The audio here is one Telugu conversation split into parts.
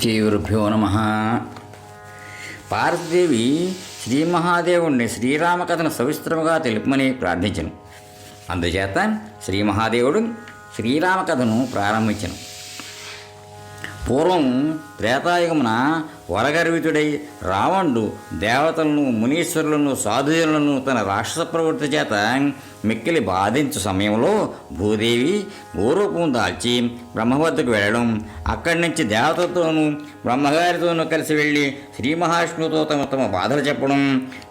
శ్రీగురుభ్యో నమ పార్వతీదేవి శ్రీ మహాదేవుణ్ణి శ్రీరామ కథను సవిస్తరముగా తెలుపమని ప్రార్థించను. అందుచేత శ్రీ మహాదేవుడు శ్రీరామ కథను ప్రారంభించను. పూర్వం త్రేతాయుగమున వరగర్వితుడై రావణుడు దేవతలను మునీశ్వరులను సాధువులను తన రాక్షస ప్రవృత్తి చేత మిక్కిలి బాధించు సమయంలో భూదేవి గోరూపం దాల్చి బ్రహ్మవద్దకు వెళ్ళడం. అక్కడి నుంచి దేవతతోనూ బ్రహ్మగారితోనూ కలిసి వెళ్ళి శ్రీ మహావిష్ణువుతో తమ తమ బాధలు చెప్పడం.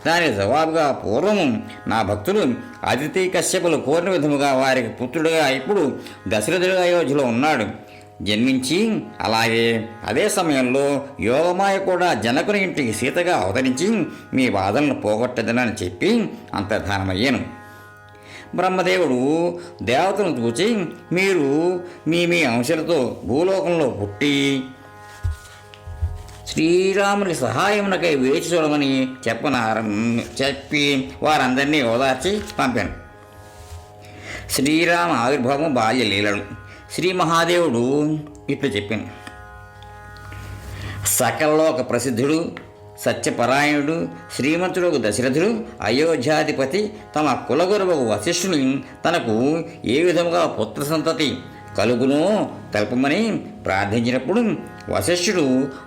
దానికి జవాబుగా పూర్వము నా భక్తులు అతిథి కశ్యపులు కోరిన విధముగా వారికి పుత్రుడుగా ఇప్పుడు దశరథుడిగా అయోధ్యలో ఉన్నాడు. జన్మించి అలాగే అదే సమయంలో యోగమాయ కూడా జనకుని ఇంటికి సీతగా అవతరించి మీ బాధలను పోగొట్టదనని చెప్పి అంతర్ధానమయ్యాను. బ్రహ్మదేవుడు దేవతను చూచి మీరు మీ మీ అంశాలతో భూలోకంలో పుట్టి శ్రీరాముని సహాయమునకై వేచి చూడమని చెప్పనార చెప్పి వారందరినీ ఓదార్చి పంపాను. శ్రీరామ ఆవిర్భావం బాల్య లీలలు. శ్రీ మహాదేవుడు ఇట్లు చెప్పాను. సకలలోక ప్రసిద్ధుడు సత్యపరాయణుడు శ్రీమంతుడు దశరథుడు అయోధ్యాధిపతి తమ కులగురువు వశిష్ఠుని తనకు ఏ విధముగా పుత్ర సంతతి కలుగునో తెలపమని ప్రార్థించినప్పుడు వశిష్ఠుడు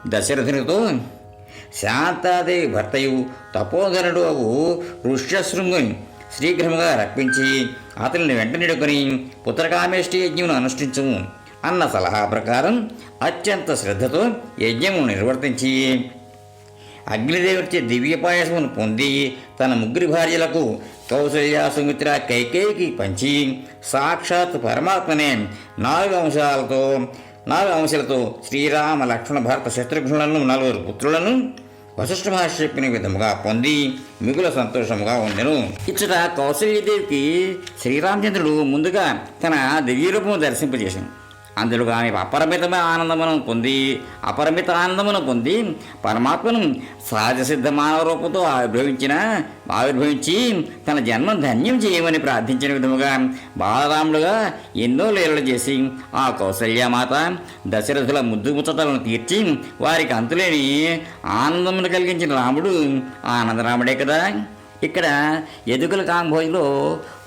దశరథునితో శాంతాదేవి భర్తయు తపోధనుడు అవు ఋష్యశృంగుని శీఘ్రముగా రప్పించి అతనిని వెంటనిడుకొని పుత్రకామేష్టి యజ్ఞమును అనుష్ఠించు అన్న సలహా ప్రకారం అత్యంత శ్రద్ధతో యజ్ఞము నిర్వర్తించి అగ్నిదేవుడిచే దివ్య పాయసమును పొంది తన ముగ్గురి భార్యలకు కౌసల్య సుమిత్ర కైకేయికి పంచి సాక్షాత్ పరమాత్మనే నాలుగు అంశాలతో నాలుగు అంశాలతో శ్రీరామ లక్ష్మణ భరత శత్రుఘ్నులను నలుగురు పుత్రులను వశిష్ఠ భాష చెప్పిన విధముగా పొంది మిగుల సంతోషముగా ఉండెను. ఇచ్చట కౌశల్యదేవికి శ్రీరామచంద్రుడు ముందుగా తన దివ్యరూపము దర్శింపజేశాను. అందులో ఆమె అపరిమితమైన ఆనందమును పొంది అపరిమిత ఆనందమును పొంది పరమాత్మను సహజ సిద్ధ మానవ రూపంతో ఆవిర్భవించిన ఆవిర్భవించి తన జన్మ ధన్యం చేయమని ప్రార్థించిన విధముగా బాలరాములుగా ఎన్నో లీలలు చేసి ఆ కౌసల్యమాత దశరథుల ముద్దు ముచ్చటలను తీర్చి వారికి అంతులేని ఆనందమును కలిగించిన రాముడు ఆనందరాముడే కదా. ఇక్కడ ఎదుగుల కాంబోయిలో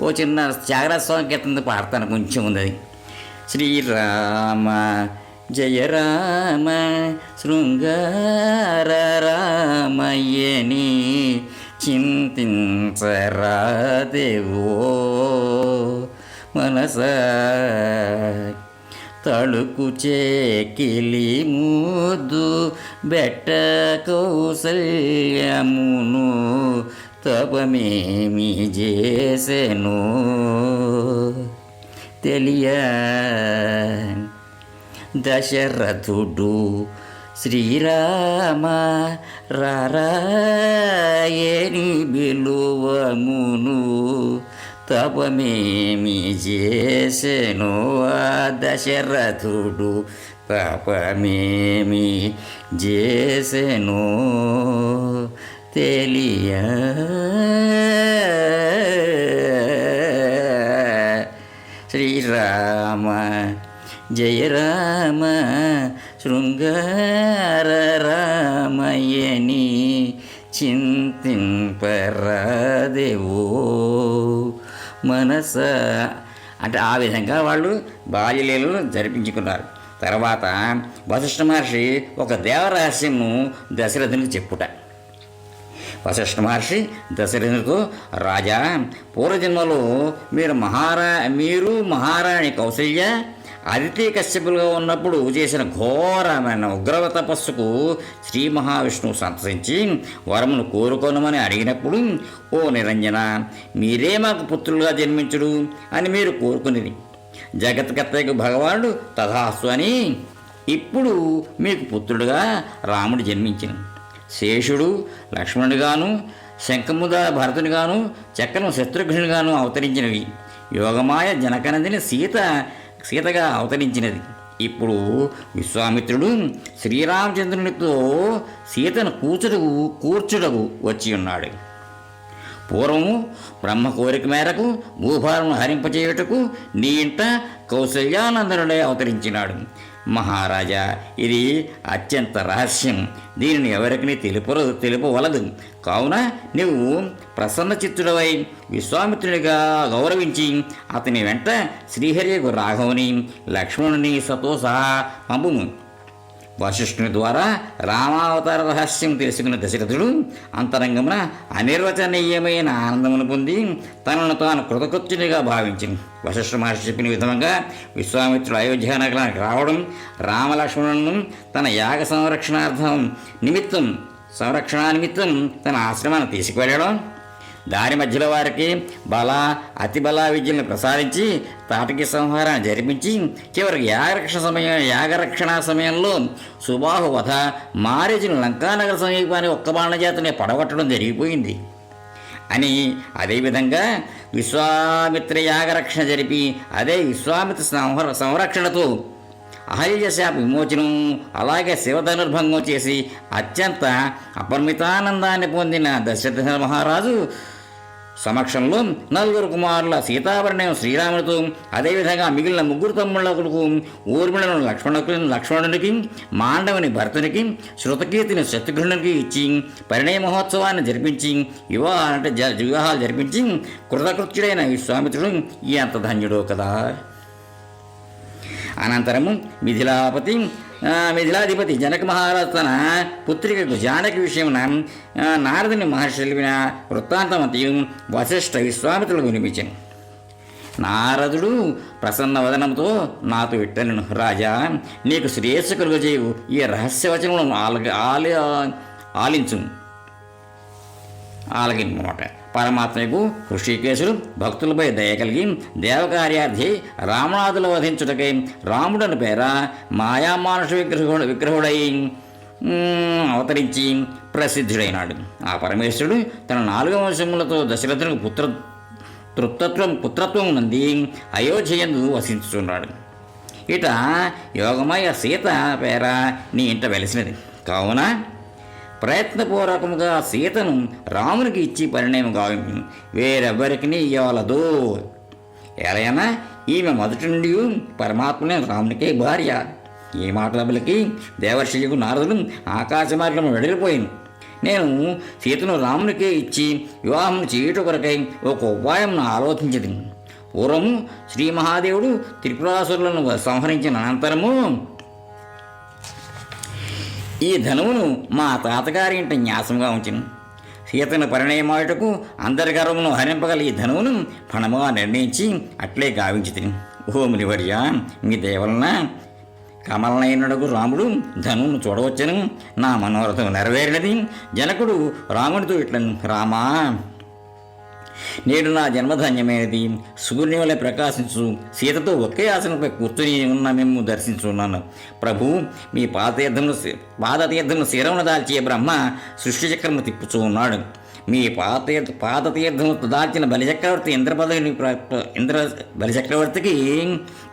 ఓ చిన్న త్యాగరాజ స్వామి కీర్తన పాడతాను కొంచెం ఉంది శ్రీరామ జయ రామ శృంగార రామయ్యని చింతించరాదేవో మనస తళుకు చేకిలి ముద్దు బెట్ట కౌసల్యమును తపమేమి చేసెను? తెలియ దశరథుడు శ్రీరామ రారాయని బిలువమును తపమేమి చేసెను ఆ దశరథుడు పాపమేమి చేసెను తెలియ రామ జయ రామ శృంగార రామయని చింతింపరాదేవో మనస. అంటే ఆ విధంగా వాళ్ళు బాల్యలీలను జరిపించుకున్నారు. తర్వాత వశిష్ఠ మహర్షి ఒక దేవరహస్యము దశరథునికి చెప్పుట. వశిష్ఠ మహర్షి దశరథునితో రాజా పూర్వజన్మలో మీరు మహారా మీరు మహారాణి కౌశల్య అదితి కశ్యపులుగా ఉన్నప్పుడు చేసిన ఘోరమైన ఉగ్రవ తపస్సుకు శ్రీ మహావిష్ణువు సంతసించి వరమును కోరుకోనమని అడిగినప్పుడు ఓ నిరంజన మీరే మాకు పుత్రులుగా జన్మించుడు అని మీరు కోరుకునేది జగత్కర్తకు భగవానుడు తథాస్తు అని ఇప్పుడు మీకు పుత్రుడుగా రాముడు జన్మించిన. శేషుడు లక్ష్మణుడిగాను శంఖముద భరతునిగాను చక్రం శత్రుఘ్నునిగాను అవతరించినవి. యోగమాయ జనకనందిని సీత సీతగా అవతరించినది. ఇప్పుడు విశ్వామిత్రుడు శ్రీరామచంద్రునితో సీతను కూర్చుటకు కూర్చుటకు వచ్చి ఉన్నాడు. పూర్వము బ్రహ్మ కోరిక మేరకు భూభారం హరింపచేయుటకు నీ ఇంట కౌశల్యానందనుడే అవతరించినాడు. మహారాజా ఇది అత్యంత రహస్యం. దీనిని ఎవరికి తెలుపరు తెలుపవలదు. కావున నువ్వు ప్రసన్న చిత్తుడవై విశ్వామిత్రునిగా గౌరవించి అతని వెంట శ్రీహరి రాఘవుని లక్ష్మణుని సతో సహా పంపుము. వశిష్ఠుని ద్వారా రామావతార రహస్యం తెలుసుకున్న దశరథుడు అంతరంగమున అనిర్వచనీయమైన ఆనందమును పొంది తనను తాను కృతకృత్యునిగా భావించింది వశిష్ఠ మహర్షి చెప్పిన విధంగా విశ్వామిత్రుడు అయోధ్య నగరానికి రావడం రామలక్ష్మణులను తన యాగ సంరక్షణార్థం నిమిత్తం సంరక్షణ నిమిత్తం తన ఆశ్రమాన్ని తీసుకువెళ్ళడం దారి మధ్యలో వారికి బల అతి బల విద్యలను ప్రసాదించి తాటకి సంహారాన్ని జరిపించి చివరికి యాగరక్ష సమయం యాగరక్షణ సమయంలో సుబాహు వధ మారేజును లంకానగర సమీపాన్ని ఒక్క బాణ చేతనే పడగొట్టడం జరిగిపోయింది. అని అదేవిధంగా విశ్వామిత్ర యాగరక్షణ జరిపి అదే విశ్వామిత్ర సంహర సంరక్షణతో అహల్యశాప విమోచనం అలాగే శివధనుర్భంగం చేసి అత్యంత అపరిమితానందాన్ని పొందిన దశరథ మహారాజు సమక్షంలో నలుగురు కుమారుల సీతాభరణం శ్రీరాముడితో అదేవిధంగా మిగిలిన ముగ్గురు తమ్ముళ్ళ ఊర్మిళను లక్ష్మణుకి లక్ష్మణునికి మాండవుని భరతునికి శృతకీర్తిని శత్రుఘ్నునికి ఇచ్చి పరిణయ మహోత్సవాన్ని జరిపించి వివాహ అంటే జ వివాహాలు జరిపించి కృతకృత్యుడైన విశ్వామిత్రుడు ఈ అంత ధన్యుడో కదా. అనంతరము మిథిలాపతి మిథిలాధిపతి జనక మహారాజు తన పుత్రికకు జానకి విషయమున నారదుని మహర్షి తెలిపిన వృత్తాంతమంతయు వశిష్ఠ విశ్వామిత్రులకు వినిపించాను. నారదుడు ప్రసన్న వదనంతో నాతో విట్టను రాజా నీకు శ్రేయస్సు కలుగజేయు. ఈ రహస్యవచనములను ఆలగ ఆలి ఆలించును ఆలకింపమాట పరమాత్మకు హృషికేశుడు భక్తులపై దయ కలిగి దేవకార్యార్థి రామనాథులు వధించుటకై రాముడని పేర మాయామానుష విగ్రహుడు విగ్రహుడై అవతరించి ప్రసిద్ధుడైనాడు. ఆ పరమేశ్వరుడు తన నాలుగు వంశములతో దశరథునికి పుత్ర తృప్తత్వం పుత్రత్వం నంది అయోధ్యయందు వసించుచున్నాడు. ఇట యోగమయ సీత పేర నీ ఇంట వెలిసినది. కావున ప్రయత్నపూర్వకముగా సీతను రామునికి ఇచ్చి పరిణయం గావింపు వేరెవ్వరికి ఇవ్వలదు ఎలయనా ఈమె మొదటి నుండి పరమాత్మనే రామునికే భార్య. ఈ మాటలకి దేవర్షికు నారదుడు ఆకాశ మార్గం వెడలిపోయింది నేను సీతను రామునికే ఇచ్చి వివాహం చేయుట కొరకై ఒక ఉపాయం ఆలోచించింది పూర్వము శ్రీ మహాదేవుడు త్రిపురాసురులను సంహరించిన అనంతరము ఈ ధనువును మా తాతగారి ఇంటి న్యాసంగా ఉంచను. సీతను పరిణయమాటకు అందరి గర్వమును హరింపగల ఈ ధనువును ఫణముగా నిర్ణయించి అట్లే గావించి తిని ఓ మునివర్య మీ దేవలన కమలనయనుడకు రాముడు ధనువును చూడవచ్చను. నా మనోరథం నెరవేరినది. జనకుడు రాముడితో ఇట్లను. రామా. నేడు నా జన్మధన్యమైనది. సూర్యుని వలె ప్రకాశించు. సీతతో ఒకే ఆసనంపై కూర్చుని ఉన్న మేము దర్శించున్నాను. ప్రభు మీ పాదతీర్థమును పాదతీర్థమును శిరమును దాల్చే బ్రహ్మ సృష్టి చక్రము తిప్పుచూ ఉన్నాడు. మీ పాత పాదతీర్థము దాల్చిన బలిచక్రవర్తి ఇంద్రపదవిని ఇంద్ర బలిచక్రవర్తికి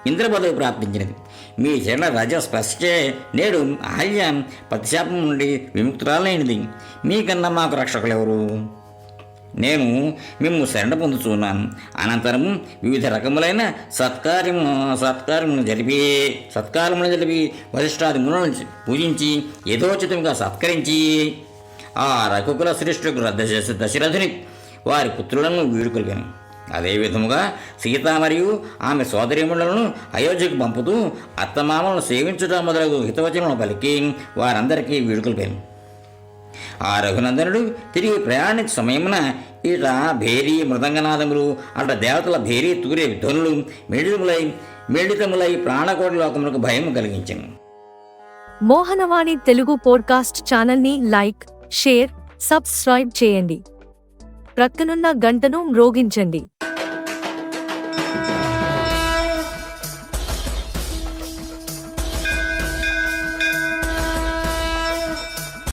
ఇంద్రపదవి ప్రాప్తించినది. మీ చరణ రజ స్పష్టే నేడు ఆల్య పతిశాపం నుండి విముక్తురాలైనది. మీకన్నా మాకు రక్షకులు ఎవరు నేను మేము శరణ పొందుతున్నాను అనంతరం వివిధ రకములైన సత్కార్యము సత్కార్యమును జరిపి సత్కారములను జరిపి వరిష్టాది మునులను పూజించి యథోచితంగా సత్కరించి ఆ రఘుకుల శ్రేష్ఠుకు దశ దశరథుని వారి పుత్రులను వీడుకొలిగాను. అదే విధముగా సీత మరియు ఆమె సోదరిములను అయోధ్యకు పంపుతూ అత్తమామలను సేవించుట మొదలగు హితవచనను పలికి వారందరికీ వీడుకొలిపాను. ఆ రఘునందనుడు తిరిగి ప్రయాణించే సమయమున ఇట భేరీ మృదంగనాదములు అట దేవతల భేరీ తూరే ధ్వనులు మిడితములై మెడితములై ప్రాణకోటి లోకములకు భయం కలిగించను. మోహనవాణి తెలుగు పోడ్కాస్ట్ ఛానల్ని లైక్ షేర్ సబ్స్క్రైబ్ చేయండి. ప్రక్కనున్న గంటను మ్రోగించండి.